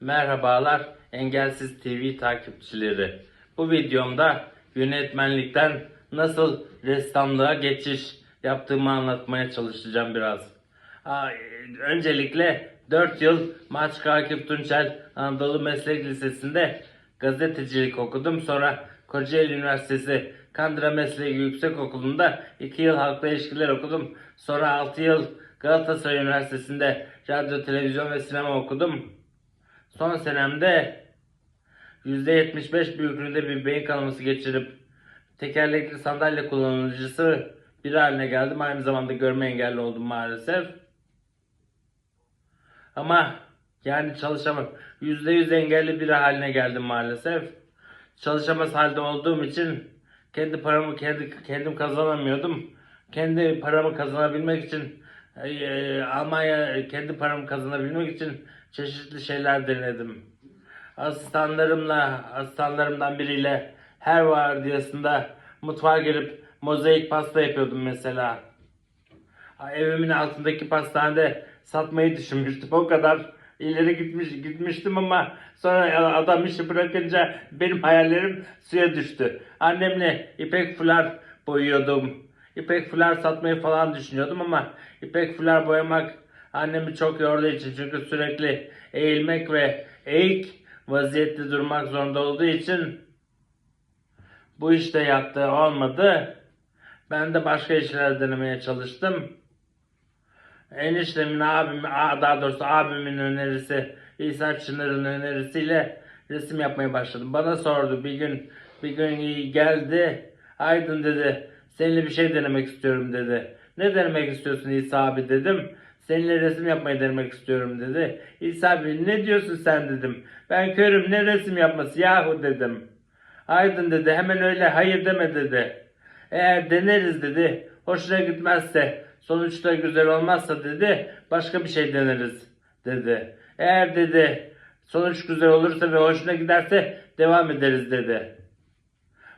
Merhabalar Engelsiz TV takipçileri. Bu videomda yönetmenlikten nasıl ressamlığa geçiş yaptığımı anlatmaya çalışacağım biraz. Öncelikle 4 yıl Maçka Akif Tunçel Anadolu Meslek Lisesi'nde gazetecilik okudum. Sonra Kocaeli Üniversitesi Kandıra Meslek Yüksekokulu'nda 2 yıl halkla ilişkiler okudum. Sonra 6 yıl Galatasaray Üniversitesi'nde radyo, televizyon ve sinema okudum. Son senemde %75 büyüklüğünde bir beyin kanaması geçirip tekerlekli sandalye kullanıcısı biri haline geldim. Aynı zamanda görme engelli oldum maalesef. Ama yani çalışamam. %100 engelli biri haline geldim maalesef. Çalışamaz halde olduğum için kendi paramı kendi kendim kazanamıyordum. Kendi paramı kazanabilmek için Almanya kendi paramı kazanabilmek için çeşitli şeyler denedim. Asistanlarımla, asistanlarımdan biriyle her vardiyasında mutfağa girip mozaik pasta yapıyordum mesela. Evimin altındaki pastanede satmayı düşünmüştüm. O kadar ileri gitmiş gitmiştim ama sonra adam işi bırakınca benim hayallerim suya düştü. Annemle ipek fular boyuyordum. İpek fular satmayı falan düşünüyordum ama ipek fular boyamak annemi çok yorduğu için çünkü sürekli eğilmek ve eğik vaziyette durmak zorunda olduğu için bu işte yaptığı olmadı. Ben de başka işler denemeye çalıştım. Eniştemin abim, daha doğrusu abimin önerisi, İsa Çınar'ın önerisiyle resim yapmaya başladım. Bana sordu bir gün, bir gün geldi. Aydın dedi, seninle bir şey denemek istiyorum dedi. Ne denemek istiyorsun İsa abi dedim. Seninle resim yapmayı denemek istiyorum dedi. İsa abi ne diyorsun sen dedim. Ben körüm ne resim yapması yahu dedim. Aydın dedi hemen öyle hayır deme dedi. Eğer deneriz dedi. Hoşuna gitmezse sonuçta güzel olmazsa dedi başka bir şey deneriz dedi. Eğer dedi sonuç güzel olursa ve hoşuna giderse devam ederiz dedi.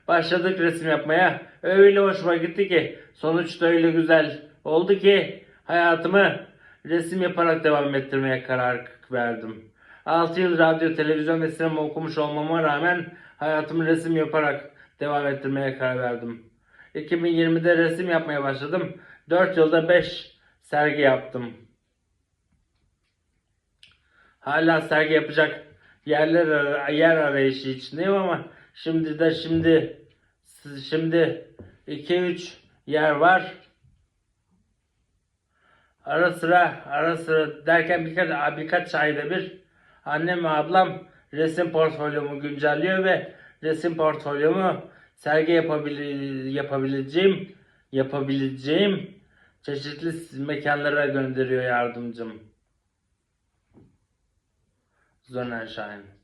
Başladık resim yapmaya. Öyle hoşuma gitti ki sonuçta öyle güzel oldu ki hayatımı resim yaparak devam ettirmeye karar verdim. 6 yıl radyo, televizyon ve sinema okumuş olmama rağmen hayatımı resim yaparak devam ettirmeye karar verdim. 2020'de resim yapmaya başladım. 4 yılda 5 sergi yaptım. Hala sergi yapacak yerler yer arayışı içindeyim ama şimdi de şimdi şimdi 2-3 yer var. Ara sıra ara sıra derken birkaç birkaç ayda bir annem ve ablam resim portfolyomu güncelliyor ve resim portfolyomu sergi yapabil yapabileceğim yapabileceğim çeşitli mekanlara gönderiyor yardımcım. Sonnenschein.